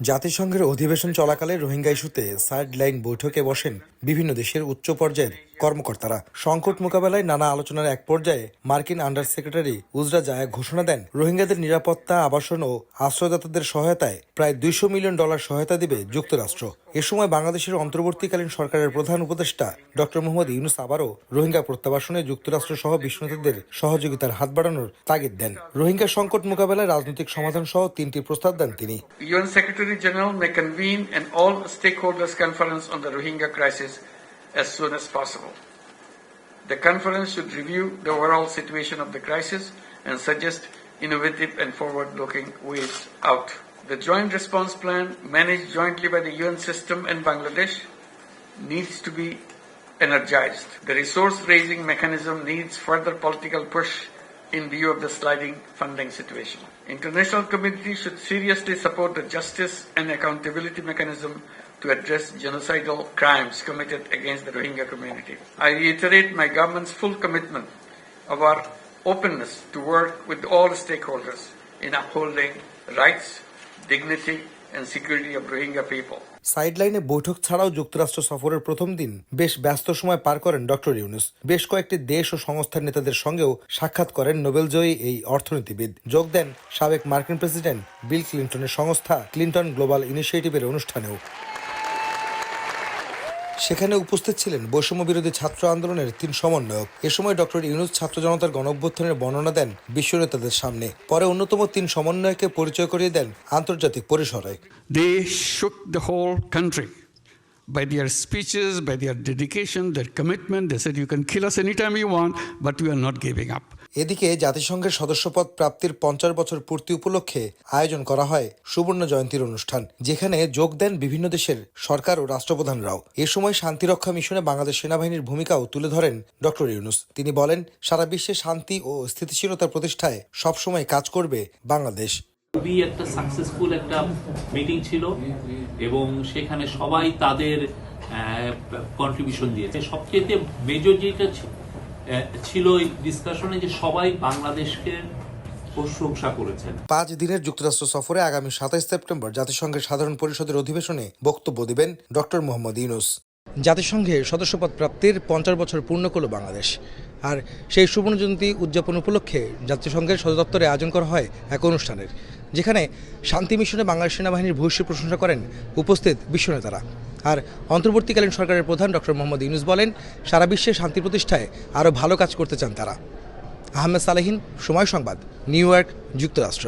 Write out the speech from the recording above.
জাতিসংঘের অধিবেশন চলাকালে রোহিঙ্গা ইস্যুতে সাইড লাইন বৈঠকে বসেন বিভিন্ন দেশের উচ্চ পর্যায়ের কর্মকর্তারা সংকট মোকাবেলায় নানা আলোচনার এক পর্যায়ে মার্কিন আন্ডার সেক্রেটারি উজরা জায়া ঘোষণা দেন, রোহিঙ্গাদের নিরাপত্তা, আবাসন ও আশ্রয়দাতাদের সহায়তায় প্রায় দুইশো মিলিয়ন ডলার সহায়তা দিবে যুক্তরাষ্ট্র। এ সময় বাংলাদেশের অন্তর্বর্তীকালীন সরকারের প্রধান উপদেষ্টা ডক্টর মোহাম্মদ ইউনুস আবারও রোহিঙ্গা প্রত্যাবাসনে যুক্তরাষ্ট্র সহ বিশ্বনেতাদের সহযোগিতার হাত বাড়ানোর তাগিদ দেন। রোহিঙ্গা সংকট মোকাবেলায় রাজনৈতিক সমাধান সহ তিনটি প্রস্তাব দেন তিনি। UN Secretary General may convene an all stakeholders conference on the Rohingya crisis as soon as possible. The conference should review the overall situation of the crisis and suggest innovative and forward-looking ways out. The joint response plan managed jointly by the UN system and Bangladesh needs to be energized. The resource raising mechanism needs further political push in view of the sliding funding situation. International community should seriously support the justice and accountability mechanism to address genocidal crimes committed against the Rohingya community. I reiterate my government's full commitment of our openness to work with all stakeholders in upholding rights, dignity সাইডলাইনে বৈঠক ছাড়াও যুক্তরাষ্ট্র সফরের প্রথম দিন বেশ ব্যস্ত সময় পার করেন ডক্টর ইউনুস। বেশ কয়েকটি দেশ ও সংস্থার নেতাদের সঙ্গেও সাক্ষাৎ করেন নোবেলজয়ী এই অর্থনীতিবিদ। যোগ দেন সাবেক মার্কিন প্রেসিডেন্ট বিল ক্লিন্টনের সংস্থা ক্লিন্টন গ্লোবাল ইনিশিয়েটিভের অনুষ্ঠানেও। সেখানে উপস্থিত ছিলেন বৈষম্য বিরোধী ছাত্র আন্দোলনের তিন সমন্বয়ক। এ সময় ডক্টর ইউনুস ছাত্র জনতার গণঅভ্যুত্থানের বর্ণনা দেন বিশ্বনেতাদের সামনে। পরে অন্যতম তিন সমন্বয়কে পরিচয় করিয়ে দেন আন্তর্জাতিক পরিসরে। By their speeches, by their dedication, their commitment, they said, You can kill us anytime you want, but we are not giving up. এদিকে জাতিসংঘের সদস্যপদ প্রাপ্তির পঞ্চাশ বছর পূর্তি উপলক্ষে আয়োজন করা হয় সুবর্ণ জয়ন্তীর অনুষ্ঠান, যেখানে যোগ দেন বিভিন্ন দেশের সরকার ও রাষ্ট্রপ্রধানরাও। এ সময় শান্তিরক্ষা মিশনে বাংলাদেশ সেনাবাহিনীর ভূমিকাও তুলে ধরেন ডক্টর ইউনুস। তিনি বলেন, সারা বিশ্বে শান্তি ও স্থিতিশীলতা প্রতিষ্ঠায় সবসময় কাজ করবে বাংলাদেশ। খুবই একটা সাকসেসফুল একটা মিটিং ছিল এবং সেখানে সবাই তাদের কন্ট্রিবিউশন দিয়েছে। সবচেয়ে মেজর যেটা ছিল এই ডিসকাশনে যে সবাই বাংলাদেশকে প্রশংসা করেছেন। পাঁচ দিনের যুক্তরাষ্ট্র সফরে আগামী সাতাইশ সেপ্টেম্বর জাতিসংঘের সাধারণ পরিষদের অধিবেশনে বক্তব্য দেবেন ডক্টর মোহাম্মদ ইউনুস। জাতিসংঘে সদস্যপদ প্রাপ্তির পঞ্চাশ বছর পূর্ণ করল বাংলাদেশ। আর সেই সুবর্ণজয়ন্তী উদযাপন উপলক্ষে জাতিসংঘের সদর দপ্তরে আয়োজন করা হয় এক অনুষ্ঠানের। যেখানে শান্তি মিশনে বাংলাদেশ সেনাবাহিনীর ভূয়সী প্রশংসা করেন উপস্থিত বিশ্বনেতারা আর অন্তর্বর্তীকালীন সরকারের প্রধান ডক্টর মোহাম্মদ ইউনুস বলেন, সারা বিশ্বে শান্তি প্রতিষ্ঠায় আরও ভালো কাজ করতে চান তারা। আহমেদ সালেহীন, সময় সংবাদ, নিউ ইয়র্ক, যুক্তরাষ্ট্র।